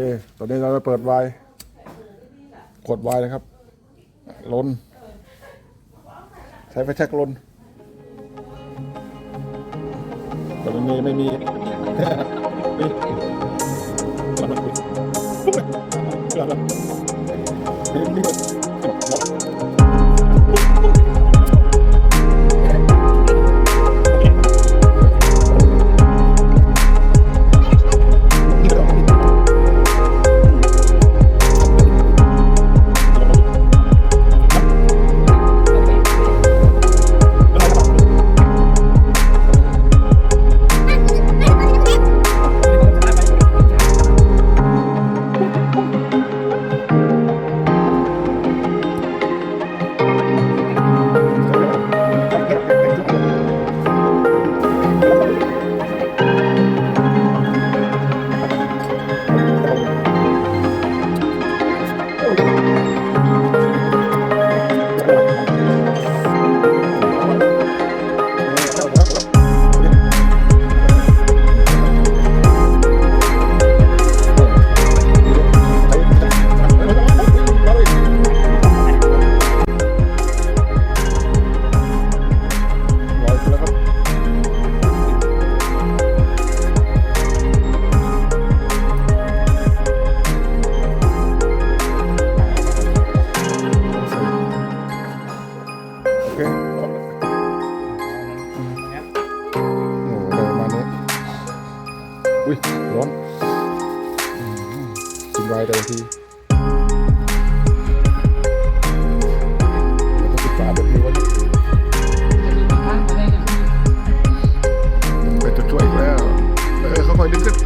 เอ้ตอนนี้เราจะเปิดไวน์กดไวน์นะครับ ลน ใช้ไฟแช็กลนตอนนี้ไม่มีไม่มี อุ้ยร้อนอืมกินไวน์แต่ละทีแล้วก็ปิดฝาแบบนี้ไว้เป็นตัวช่วยอีกแล้ว เออค่อยๆดึงขึ้น